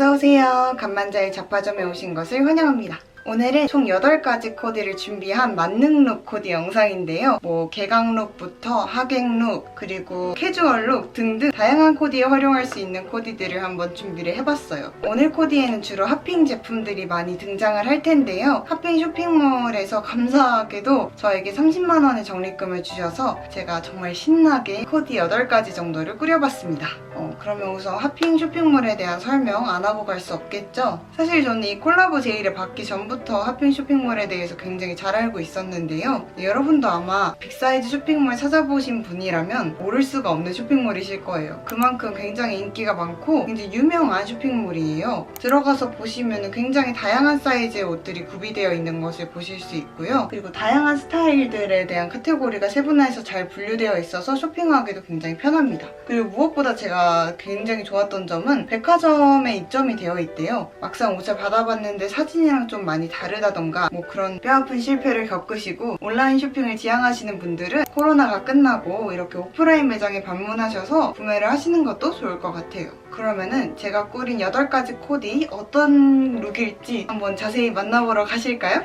어서오세요. 간만자의 잡화점에 오신 것을 환영합니다. 오늘은 총 8가지 코디를 준비한 만능 룩 코디 영상인데요. 뭐 개강 룩부터 하객 룩, 그리고 캐주얼 룩 등등 다양한 코디에 활용할 수 있는 코디들을 한번 준비를 해봤어요. 오늘 코디에는 주로 핫핑 제품들이 많이 등장을 할 텐데요. 핫핑 쇼핑몰에서 감사하게도 저에게 30만 원의 적립금을 주셔서 제가 정말 신나게 코디 8가지 정도를 꾸려봤습니다. 어, 그러면 우선 핫핑 쇼핑몰에 대한 설명 안 하고 갈 수 없겠죠? 사실 저는 이 콜라보 제의를 받기 전부터 핫핑 쇼핑몰에 대해서 굉장히 잘 알고 있었는데요. 여러분도 아마 빅사이즈 쇼핑몰 찾아보신 분이라면 모를 수가 없는 쇼핑몰이실 거예요. 그만큼 굉장히 인기가 많고 굉장히 유명한 쇼핑몰이에요. 들어가서 보시면 굉장히 다양한 사이즈의 옷들이 구비되어 있는 것을 보실 수 있고요. 그리고 다양한 스타일들에 대한 카테고리가 세분화해서 잘 분류되어 있어서 쇼핑하기도 굉장히 편합니다. 그리고 무엇보다 제가 굉장히 좋았던 점은 백화점에 입점이 되어 있대요. 막상 옷을 받아봤는데 사진이랑 좀 많이 다르다던가 뭐 그런 뼈아픈 실패를 겪으시고 온라인 쇼핑을 지향하시는 분들은 코로나가 끝나고 이렇게 오프라인 매장에 방문하셔서 구매를 하시는 것도 좋을 것 같아요. 그러면은 제가 꾸린 8가지 코디 어떤 룩일지 한번 자세히 만나보러 가실까요?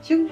슝!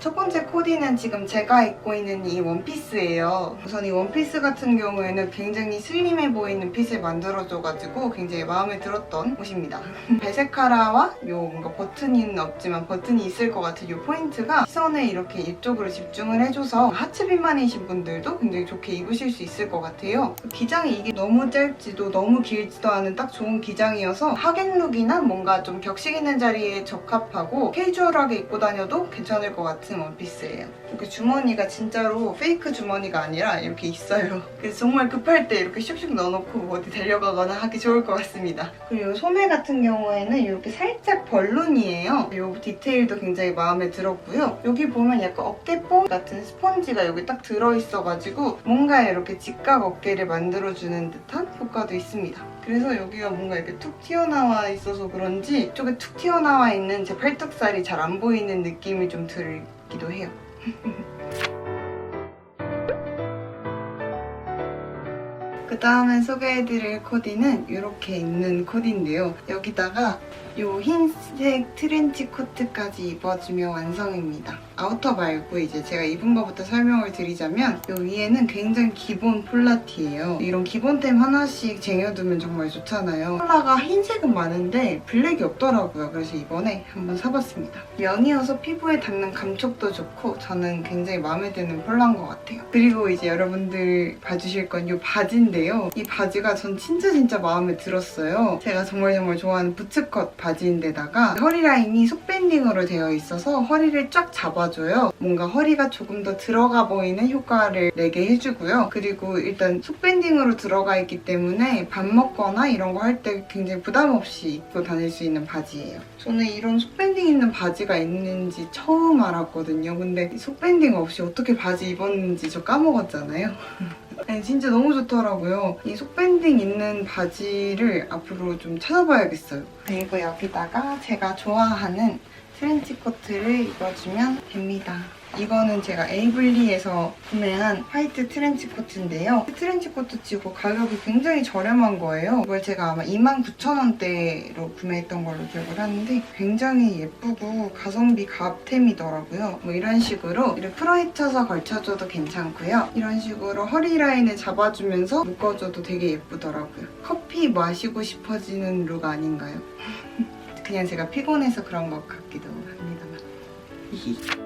첫 번째 코디는 지금 제가 입고 있는 이 원피스예요. 우선 이 원피스 같은 경우에는 굉장히 슬림해 보이는 핏을 만들어줘가지고 굉장히 마음에 들었던 옷입니다. 배색 카라와 요 뭔가 버튼은 없지만 버튼이 있을 것 같은 요 포인트가 시선에 이렇게 이쪽으로 집중을 해줘서 하체 비만이신 분들도 굉장히 좋게 입으실 수 있을 것 같아요. 기장이 이게 너무 짧지도 너무 길지도 않은 딱 좋은 기장이어서 하객룩이나 뭔가 좀 격식 있는 자리에 적합하고 캐주얼하게 입고 다녀도 괜찮을 것 같은 원피스예요. 이렇게 주머니가 진짜로 페이크 주머니가 아니라 이렇게 있어요. 그래서 정말 급할 때 이렇게 슉슉 넣어놓고 뭐 어디 달려가거나 하기 좋을 것 같습니다. 그리고 소매 같은 경우에는 이렇게 살짝 벌룬이에요. 이 디테일도 굉장히 마음에 들었고요. 여기 보면 약간 어깨뽕 같은 스펀지가 여기 딱 들어있어가지고 뭔가 이렇게 직각 어깨를 만들어주는 듯한 효과도 있습니다. 그래서 여기가 뭔가 이렇게 툭 튀어나와 있어서 그런지 이쪽에 툭 튀어나와 있는 제 팔뚝살이 잘 안 보이는 느낌이 좀 들기도 해요. 그 다음에 소개해드릴 코디는 이렇게 입는 코디인데요. 여기다가 이 흰색 트렌치 코트까지 입어주면 완성입니다. 아우터 말고 이제 제가 입은 것부터 설명을 드리자면 이 위에는 굉장히 기본 폴라티예요. 이런 기본템 하나씩 쟁여두면 정말 좋잖아요. 폴라가 흰색은 많은데 블랙이 없더라고요. 그래서 이번에 한번 사봤습니다. 면이어서 피부에 닿는 감촉도 좋고 저는 굉장히 마음에 드는 폴라인 것 같아요. 그리고 이제 여러분들 봐주실 건 이 바지인데요. 이 바지가 전 진짜 진짜 마음에 들었어요. 제가 정말 정말 좋아하는 부츠컷 바지인데다가 허리 라인이 속밴딩으로 되어 있어서 허리를 쫙 잡아 줘요. 뭔가 허리가 조금 더 들어가 보이는 효과를 내게 해주고요. 그리고 일단 속밴딩으로 들어가 있기 때문에 밥 먹거나 이런 거 할 때 굉장히 부담 없이 입고 다닐 수 있는 바지예요. 저는 이런 속밴딩 있는 바지가 있는지 처음 알았거든요. 근데 속밴딩 없이 어떻게 바지 입었는지 저 까먹었잖아요. 네, 진짜 너무 좋더라고요. 이 속밴딩 있는 바지를 앞으로 좀 찾아봐야겠어요. 그리고 여기다가 제가 좋아하는 트렌치 코트를 입어주면 됩니다. 이거는 제가 에이블리에서 구매한 화이트 트렌치 코트인데요. 트렌치 코트 치고 가격이 굉장히 저렴한 거예요. 이걸 제가 아마 29,000원대로 구매했던 걸로 기억을 하는데 굉장히 예쁘고 가성비 갑템이더라고요. 뭐 이런 식으로 이렇게 풀어헤쳐서 걸쳐줘도 괜찮고요. 이런 식으로 허리 라인을 잡아주면서 묶어줘도 되게 예쁘더라고요. 커피 마시고 싶어지는 룩 아닌가요? 그냥 제가 피곤해서 그런 것 같기도 Hehehe.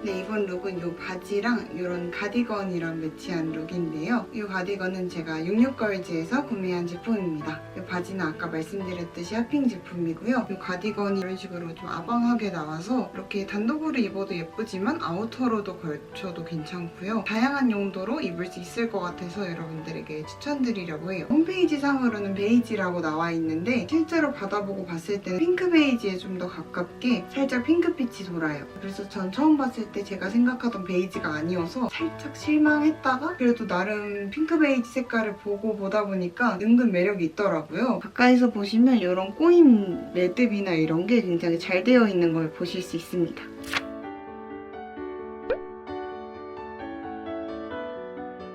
네, 이번 룩은 이 바지랑 이런 가디건이랑 매치한 룩인데요. 이 가디건은 제가 66걸즈에서 구매한 제품입니다. 이 바지는 아까 말씀드렸듯이 핫핑 제품이고요. 이 가디건이 이런 식으로 좀 아방하게 나와서 이렇게 단독으로 입어도 예쁘지만 아우터로도 걸쳐도 괜찮고요. 다양한 용도로 입을 수 있을 것 같아서 여러분들에게 추천드리려고 해요. 홈페이지 상으로는 베이지라고 나와 있는데 실제로 받아보고 봤을 때는 핑크 베이지에 좀 더 가깝게 살짝 핑크빛이 돌아요. 그래서 전 처음 봤을 때 제가 생각하던 베이지가 아니어서 살짝 실망했다가 그래도 나름 핑크 베이지 색깔을 보고 보다 보니까 은근 매력이 있더라고요. 가까이서 보시면 이런 꼬임 매듭이나 이런 게 굉장히 잘 되어 있는 걸 보실 수 있습니다.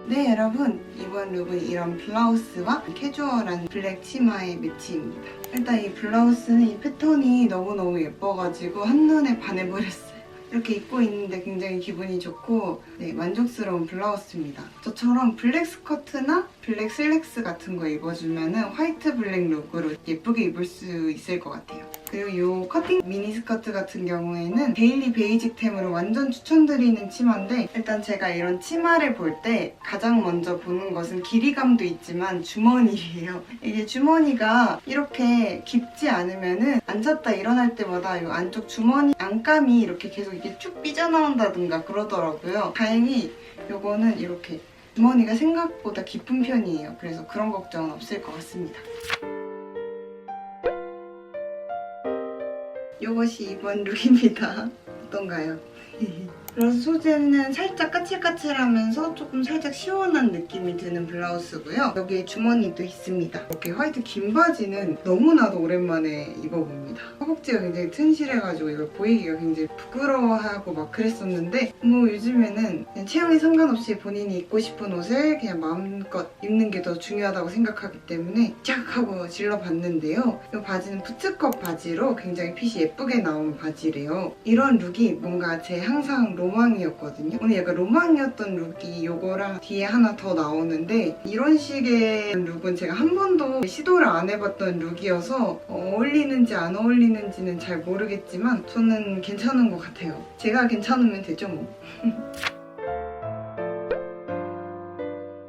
네 여러분 이번 룩은 이런 블라우스와 캐주얼한 블랙 치마의 매치입니다. 일단 이 블라우스는 이 패턴이 너무너무 예뻐가지고 한눈에 반해버렸어요. 이렇게 입고 있는데 굉장히 기분이 좋고 네, 만족스러운 블라우스입니다. 저처럼 블랙 스커트나 블랙 슬랙스 같은 거 입어주면 은 화이트 블랙 룩으로 예쁘게 입을 수 있을 것 같아요. 그리고 이 커팅 미니 스커트 같은 경우에는 데일리 베이직템으로 완전 추천드리는 치마인데 일단 제가 이런 치마를 볼 때 가장 먼저 보는 것은 길이감도 있지만 주머니예요. 이게 주머니가 이렇게 깊지 않으면은 앉았다 일어날 때마다 이 안쪽 주머니 안감이 이렇게 계속 이게 쭉 삐져나온다든가 그러더라고요. 다행히 이거는 이렇게 주머니가 생각보다 깊은 편이에요. 그래서 그런 걱정은 없을 것 같습니다. 이것이 이번 룩입니다. 어떤가요? 그래서 소재는 살짝 까칠까칠하면서 조금 살짝 시원한 느낌이 드는 블라우스고요. 여기에 주머니도 있습니다. 이렇게 화이트 긴 바지는 너무나도 오랜만에 입어봅니다. 허벅지가 굉장히 튼실해가지고 이걸 보이기가 굉장히 부끄러워하고 막 그랬었는데 뭐 요즘에는 체형에 상관없이 본인이 입고 싶은 옷을 그냥 마음껏 입는 게 더 중요하다고 생각하기 때문에 쫙 하고 질러봤는데요. 이 바지는 부츠컷 바지로 굉장히 핏이 예쁘게 나온 바지래요. 이런 룩이 뭔가 제 항상 로망이었거든요. 오늘 약간 로망이었던 룩이 요거랑 뒤에 하나 더 나오는데 이런 식의 룩은 제가 한 번도 시도를 안 해봤던 룩이어서 어울리는지 안 어울리는지는 잘 모르겠지만 저는 괜찮은 것 같아요. 제가 괜찮으면 되죠 뭐.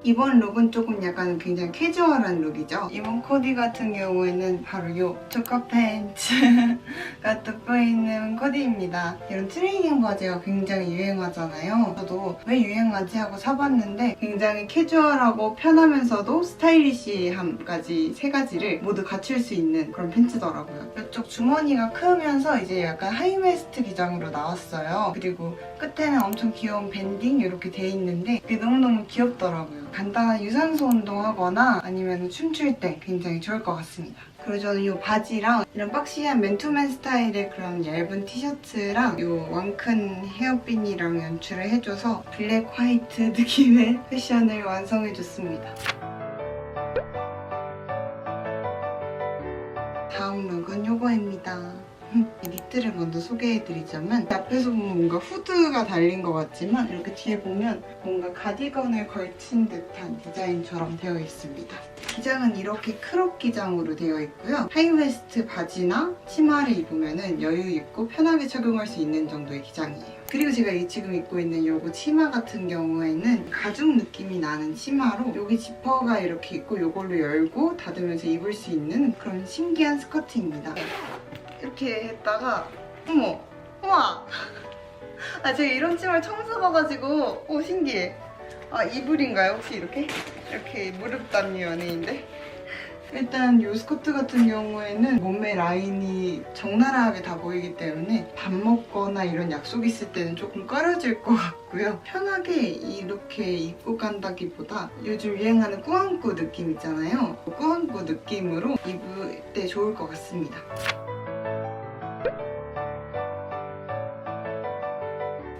이번 룩은 조금 약간 굉장히 캐주얼한 룩이죠. 이번 코디 같은 경우에는 바로 이 조커 팬츠가 있는 코디입니다. 이런 트레이닝 바지가 굉장히 유행하잖아요. 저도 왜 유행하지 하고 사봤는데 굉장히 캐주얼하고 편하면서도 스타일리시함까지 세 가지를 모두 갖출 수 있는 그런 팬츠더라고요. 이쪽 주머니가 크면서 이제 약간 하이웨스트 기장으로 나왔어요. 그리고 끝에는 엄청 귀여운 밴딩 이렇게 돼 있는데 이게 너무너무 귀엽더라고요. 간단한 유산소 운동하거나 아니면 춤출 때 굉장히 좋을 것 같습니다. 그리고 저는 이 바지랑 이런 박시한 맨투맨 스타일의 그런 얇은 티셔츠랑 이 왕큰 헤어핀이랑 연출을 해줘서 블랙 화이트 느낌의 패션을 완성해줬습니다. 다음 룩은 요거입니다. 이 니트를 먼저 소개해드리자면 앞에서 보면 뭔가 후드가 달린 것 같지만 이렇게 뒤에 보면 뭔가 가디건을 걸친 듯한 디자인처럼 되어 있습니다. 기장은 이렇게 크롭 기장으로 되어 있고요. 하이웨스트 바지나 치마를 입으면 여유 있고 편하게 착용할 수 있는 정도의 기장이에요. 그리고 제가 이 지금 입고 있는 요거 치마 같은 경우에는 가죽 느낌이 나는 치마로 여기 지퍼가 이렇게 있고 요걸로 열고 닫으면서 입을 수 있는 그런 신기한 스커트입니다. 이렇게 했다가 어머 우와 아 제가 이런 치마를 처음 써봐가지고 오 신기해 아 이불인가요 혹시 이렇게? 이렇게 무릎 닿는 연예인데 일단 이 스커트 같은 경우에는 몸매 라인이 적나라하게 다 보이기 때문에 밥 먹거나 이런 약속 있을 때는 조금 꺼려질 것 같고요. 편하게 이렇게 입고 간다기보다 요즘 유행하는 꾸안꾸 느낌 있잖아요. 꾸안꾸 느낌으로 입을 때 좋을 것 같습니다.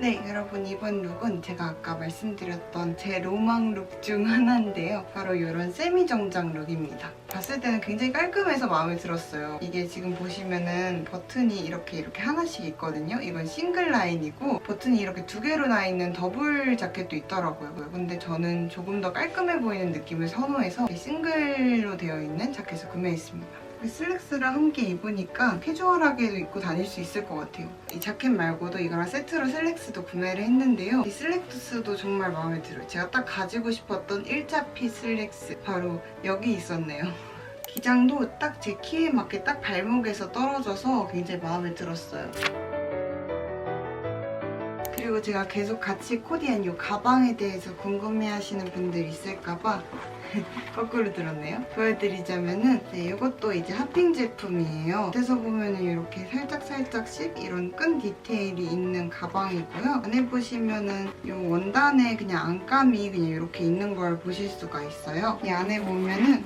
네, 여러분 이번 룩은 제가 아까 말씀드렸던 제 로망 룩 중 하나인데요. 바로 이런 세미 정장 룩입니다. 봤을 때는 굉장히 깔끔해서 마음에 들었어요. 이게 지금 보시면은 버튼이 이렇게 이렇게 하나씩 있거든요. 이건 싱글 라인이고 버튼이 이렇게 두 개로 나 있는 더블 자켓도 있더라고요. 근데 저는 조금 더 깔끔해 보이는 느낌을 선호해서 이 싱글로 되어 있는 자켓을 구매했습니다. 슬랙스랑 함께 입으니까 캐주얼하게도 입고 다닐 수 있을 것 같아요. 이 자켓 말고도 이거랑 세트로 슬랙스도 구매를 했는데요. 이 슬랙스도 정말 마음에 들어요. 제가 딱 가지고 싶었던 일자핏 슬랙스 바로 여기 있었네요. 기장도 딱 제 키에 맞게 딱 발목에서 떨어져서 굉장히 마음에 들었어요. 그리고 제가 계속 같이 코디한 이 가방에 대해서 궁금해하시는 분들 있을까봐 거꾸로 들었네요. 보여드리자면은 네, 이것도 이제 핫핑 제품이에요. 겉에서 보면은 이렇게 살짝살짝씩 이런 끈 디테일이 있는 가방이고요. 안에 보시면은 이 원단에 그냥 안감이 그냥 이렇게 있는 걸 보실 수가 있어요. 이 안에 보면은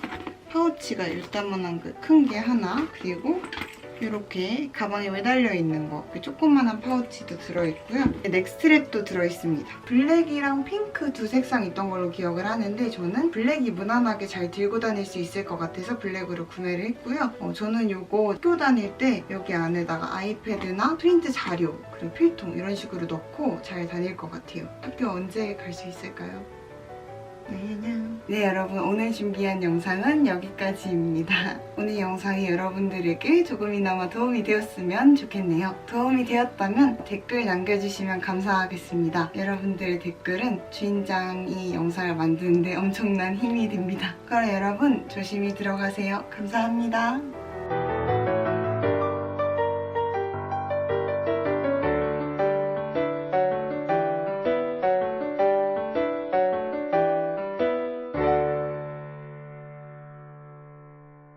파우치가 일단만한 큰게 하나 그리고 이렇게 가방에 매달려 있는 거, 그 조그만한 파우치도 들어있고요. 넥스트랩도 들어있습니다. 블랙이랑 핑크 두 색상 있던 걸로 기억을 하는데 저는 블랙이 무난하게 잘 들고 다닐 수 있을 것 같아서 블랙으로 구매를 했고요. 어, 저는 이거 학교 다닐 때 여기 안에다가 아이패드나 프린트 자료, 그리고 필통 이런 식으로 넣고 잘 다닐 것 같아요. 학교 언제 갈 수 있을까요? 네 여러분 오늘 준비한 영상은 여기까지입니다. 오늘 영상이 여러분들에게 조금이나마 도움이 되었으면 좋겠네요. 도움이 되었다면 댓글 남겨주시면 감사하겠습니다. 여러분들의 댓글은 주인장이 영상을 만드는데 엄청난 힘이 됩니다. 그럼 여러분 조심히 들어가세요. 감사합니다.